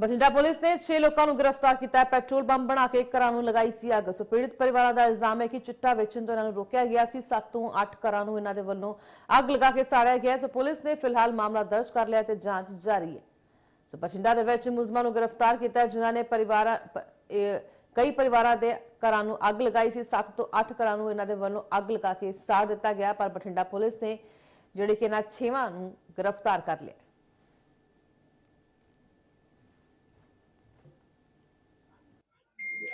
Bathinda police ਨੇ 6 ਲੋਕਾਂ ਨੂੰ ਗ੍ਰਿਫਤਾਰ ਕੀਤਾ ਹੈ। ਪੈਟਰੋਲ ਬੰਬ ਬਣਾ ਕੇ ਘਰਾਂ ਨੂੰ ਲਗਾਈ ਸੀ ਅੱਗ। ਸੋ ਪੀੜਤ ਪਰਿਵਾਰਾਂ ਦਾ ਇਲਜ਼ਾਮ ਹੈ ਕਿ ਚਿੱਟਾ ਵੇਚਣ ਤੋਂ ਇਹਨਾਂ ਨੂੰ ਰੋਕਿਆ ਗਿਆ ਸੀ। 7 ਤੋਂ 8 ਘਰਾਂ ਨੂੰ ਇਹਨਾਂ ਦੇ ਵੱਲੋਂ ਅੱਗ ਲਗਾ ਕੇ ਸਾੜਿਆ ਗਿਆ ਸੋ ਪੁਲਿਸ ਨੇ ਫਿਲਹਾਲ ਮਾਮਲਾ ਦਰਜ ਕਰ ਲਿਆ ਤੇ ਜਾਂਚ ਜਾਰੀ ਹੈ। ਸੋ ਬਠਿੰਡਾ ਦੇ ਵਿੱਚ ਮੁਲਜ਼ਮਾਂ ਨੂੰ ਗ੍ਰਿਫਤਾਰ ਕੀਤਾ ਜਿਨ੍ਹਾਂ ਨੇ ਪਰਿਵਾਰਾਂ ਕਈ ਪਰਿਵਾਰਾਂ ਦੇ ਘਰਾਂ ਨੂੰ ਅੱਗ ਲਗਾਈ ਸੀ। 7 ਤੋਂ 8 ਘਰਾਂ ਨੂੰ ਇਹਨਾਂ ਦੇ ਵੱਲੋਂ ਅੱਗ ਲਗਾ ਕੇ ਸਾੜ ਦਿੱਤਾ ਗਿਆ, ਪਰ ਬਠਿੰਡਾ ਪੁਲਿਸ ਨੇ ਜਿਹੜੇ ਕਿ ਇਹਨਾਂ ਛੇਵਾਂ ਨੂੰ ਗ੍ਰਿਫਤਾਰ ਕਰ ਲਿਆ।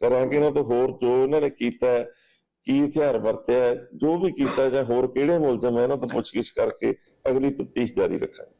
ਕਰਾਂਗੇ ਇਹਨਾਂ ਤੋਂ ਹੋਰ ਜੋ ਇਹਨਾਂ ਨੇ ਕੀਤਾ ਹੈ, ਕੀ ਹਥਿਆਰ ਵਰਤਿਆ ਜੋ ਵੀ ਕੀਤਾ ਜਾਂ ਹੋਰ ਕਿਹੜੇ ਮੁਲਜ਼ਮ ਹੈ ਇਹਨਾਂ ਤੋਂ ਪੁੱਛਗਿੱਛ ਕਰਕੇ ਅਗਲੀ ਤਫਤੀਸ਼ ਜਾਰੀ ਰੱਖਾਂਗੇ।